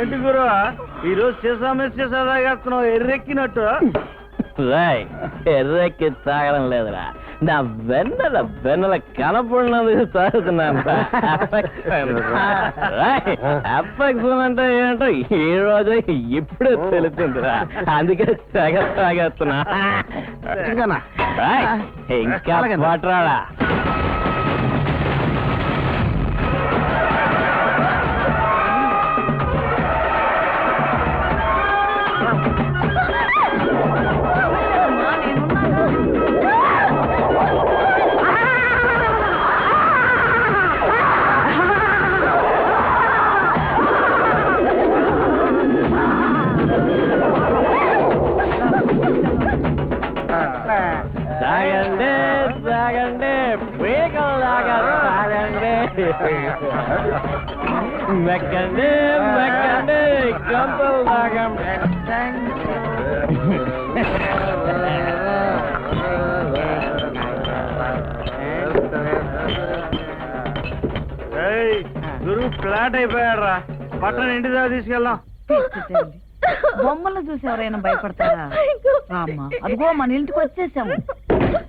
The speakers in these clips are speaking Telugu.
ఏంటి గురు? ఈ రోజు సీసామే సీసా తాగేస్తున్నావు ఎర్రెక్కినట్టు. రాయ్ ఎర్రెక్కి తాగడం లేదురా. నా వెన్నెల వెన్నెల కనపడినందుకు తాగుతున్నాను అంటే ఏంటో ఈ రోజు ఇప్పుడే తెలుస్తుందిరా అందుకే తెగ తాగేస్తున్నా. ఇంకా అలాగే. మెక్కండి మెక్కండి ఫ్లాట్ అయిపోయాడు రా పట్టణ ఇంటి దాకా తీసుకెళ్దాం. బొమ్మలు చూసి ఎవరైనా భయపడతారా? రామ్మా అదిగో మన ఇంటికి వచ్చేసాము.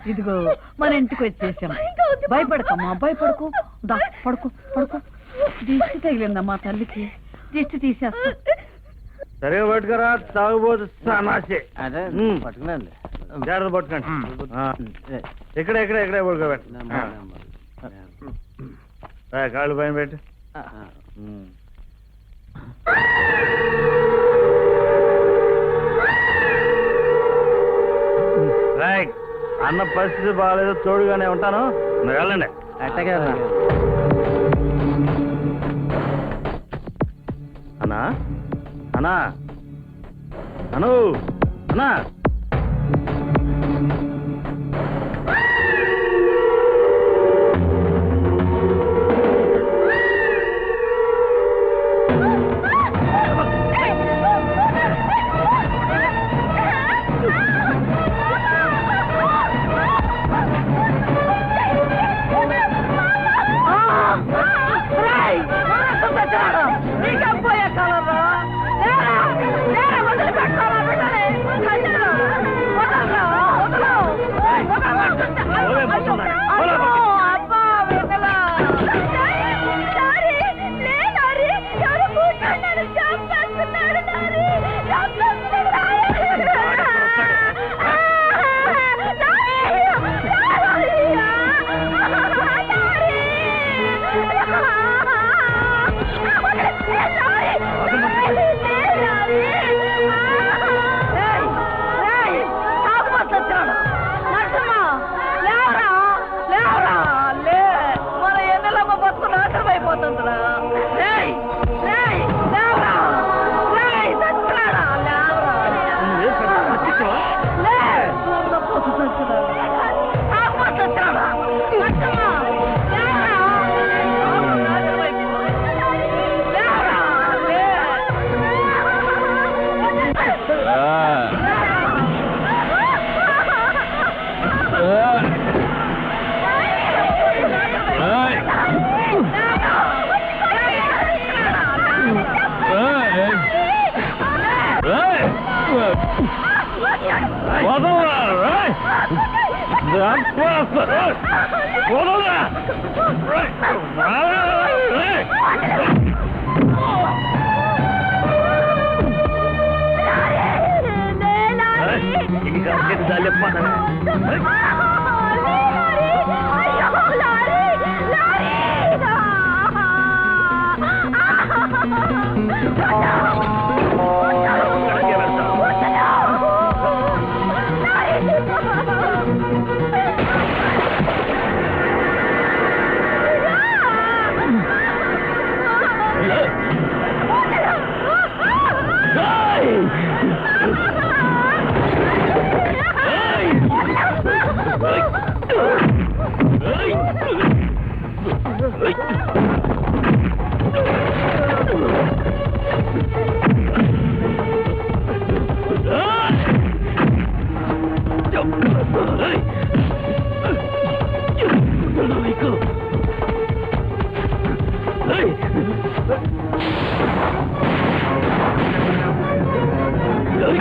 ఇదిగో మన ఇంటికి వచ్చేసాము భయపడకమ్మా భయపడకు. దా పడుకో పడుకో. దిష్టి తగిలిందమ్మా తల్లికి? దిష్టి తీసేస్తా. సరిగా పట్టుకురా తాగుబోతు సన్నాసి అదే ఉమ్. పట్టుకునండి జాగ్రత్త పట్టుకోండి. ఆ, ఇక్కడ ఇక్కడ ఇక్కడే పడుకోబెట్టు. ఆ, కాళ్ళు పైన పెట్టు. ఉమ్. రైట్. అన్న పరిస్థితి బాగాలేదు తోడుగానే ఉంటాను. వెళ్ళండి. అట్టగే అన్నా. అను. అన్నా. ఇంకా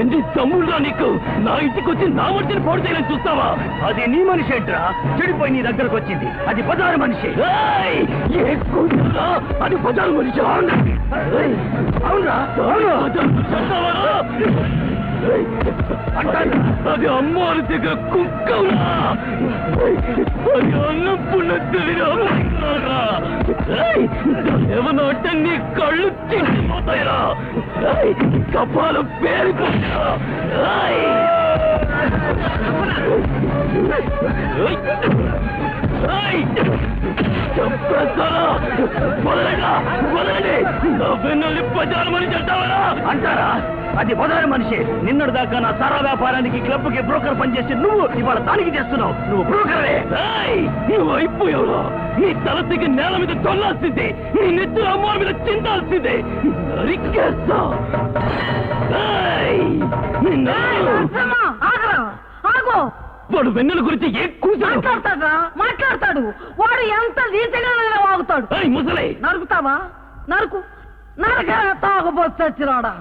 ఎన్ని తమ్ముళ్ళ నీకు? నా ఇంటికి వచ్చి నా మధ్యన పాడు చేయాలని చూస్తావా? అది నీ మనిషి ఏంట్రా? చెడిపోయి నీ దగ్గరకు వచ్చింది. అది బజారు మనిషి! ఏ కూతురా? అది పదాలు మనిషి. అవును? అంటాను. అది అమ్మవారి దగ్గర కుక్కవురా. అది అన్నప్పున్న తెలియరా ఏమన్నా అంటే నీ కళ్ళు తిండిపోతాయిరా. ఏయ్! కపాలం చెప్తావరా? అంటారా? అది బజారు మనిషి. నిన్నటి దాకా నా సారా వ్యాపారానికి క్లబ్కి బ్రోకర్ పనిచేసి నువ్వు ఇవాళ దానికి చేస్తున్నావు నువ్వు బ్రోకరే నువ్వు అయిపోయావురా నీ తల తెగి నేల మీద తొల్లాల్సిందే నీ నెత్తుల అమ్మవారి మీద చిందాల్సిందే. నరికేస్తా. ఆగో. వాడు వెన్నెల గురించి ఏ మాట్లాడతాడా? మాట్లాడతాడు. వాడు ఎంత వాగుతాడు. ముసలే. నరుకుతావా? నరుకు. నరకరా తాగుబోచ్చచ్చిరాడా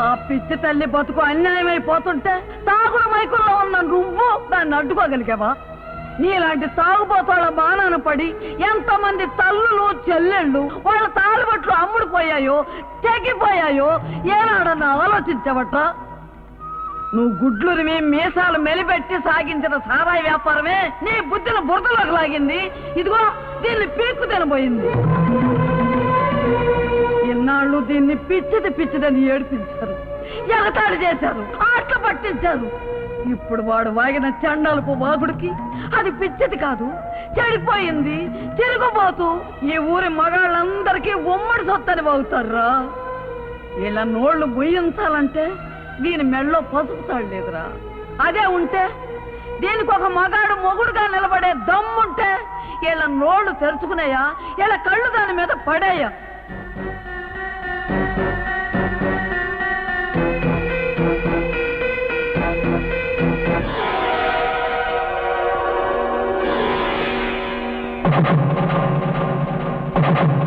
ఆ పిచ్చి తల్లి బతుకు అన్యాయమైపోతుంటే తాగుడు మైకుల్లో ఉన్న నువ్వు దాన్ని అడ్డుకోగలిగావా? నీలాంటి తాగుబోతాళ్ళ బాణాన పడి ఎంతమంది తల్లులు చెల్లెళ్ళు వాళ్ళ తాలుబట్లు అమ్ముడుపోయాయో తెగిపోయాయో ఏనాడన్నా ఆలోచించవట్రా? నువ్వు గుడ్లురిమి మీసాలు మెలిపెట్టి సాగించిన సారాయి వ్యాపారమే నీ బుద్ధిని బురదలోకి లాగింది. ఇదిగో దీన్ని పీక్కు తినబోయింది. వాళ్ళు దీన్ని పిచ్చిది పిచ్చిదని ఏడిపించారు. ఎగతాళి చేశారు. ఆటలు పట్టించారు. ఇప్పుడు వాడు వాగిన చండాలకు వాగుడికి అది పిచ్చిది కాదు. చెడిపోయింది. తిరుగుబోతూ ఈ ఊరి మగాళ్ళందరికీ ఉమ్మడి సొత్తని వాగుతారా? ఇలా నోళ్ళు గుయ్యించాలంటే దీని మెళ్ళో పసుపు తాడలేదురా అదే ఉంటే దీనికి ఒక మగాడు మొగుడుగా నిలబడే దమ్ముంటే ఇలా నోళ్ళు తెరుచుకునేయా? ఇలా కళ్ళు దాని మీద పడేయా? Thank you.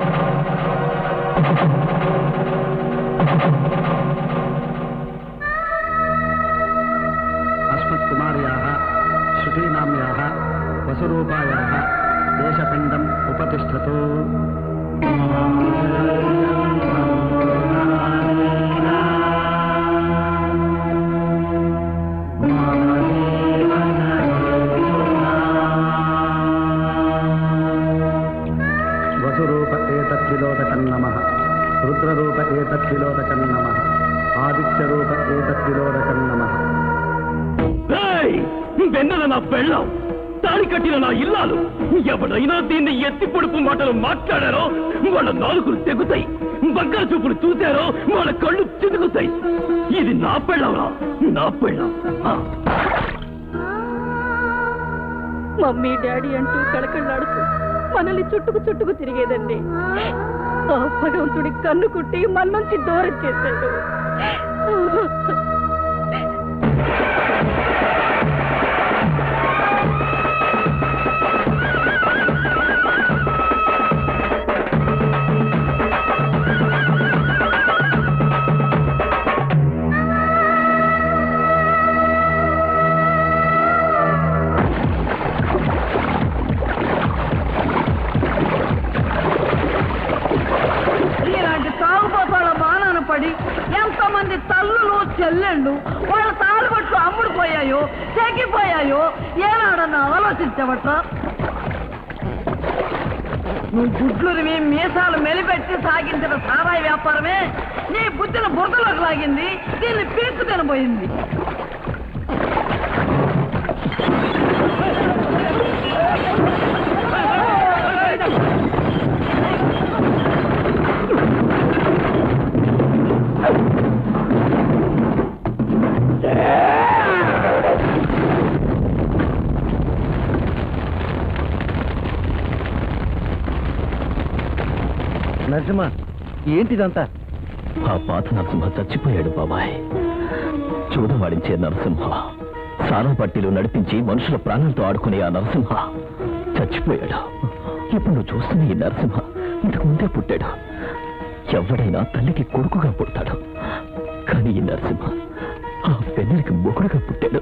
వెన్నెల నా పెళ్ళం తాళి కట్టిన నా ఇల్లాలు. ఎవడైనా దీన్ని ఎత్తి పొడుపు మాటలు మాట్లాడారో వాళ్ళ నాలుగులు తెగుతాయి బగ్గర చూపులు చూశారో వాళ్ళ కళ్ళు చిదుగుతాయి ఇది నా పెళ్ళవరా నా పెళ్ళం. మమ్మీ డాడీ అంటూ కళకళ్ళాడుతూ మనల్ని చుట్టుకు చుట్టుకు తిరిగేదండి. ఆ భగవంతుడి కన్ను కుట్టి మన నుంచి దూరం చేశాడు. తెగిపోయాయో ఏనాడన్నా ఆలోచించవట్రా నువ్వు గుడ్లురివి మీసాలు మెలిపెట్టి సాగించిన సారాయి వ్యాపారమే నీ బుద్ధిని బురదలోకి లాగింది దీన్ని పీక్కు తినబోయింది నరసింహ ఏంటిదంతా? ఆ పాత నరసింహ చచ్చిపోయాడు బాబాయ్. చూడవాడించే నరసింహ. సారా పట్టీలు నడిపించి మనుషుల ప్రాణాలతో ఆడుకునే ఆ నరసింహ చచ్చిపోయాడు. ఇప్పుడు నువ్వు చూస్తున్న ఈ నరసింహ ఇంతకు ముందే పుట్టాడు. ఎవడైనా తల్లికి కొడుకుగా పుడతాడు. కానీ ఈ నరసింహ ఆ పెళ్ళికి మొగుడుగా పుట్టాడు.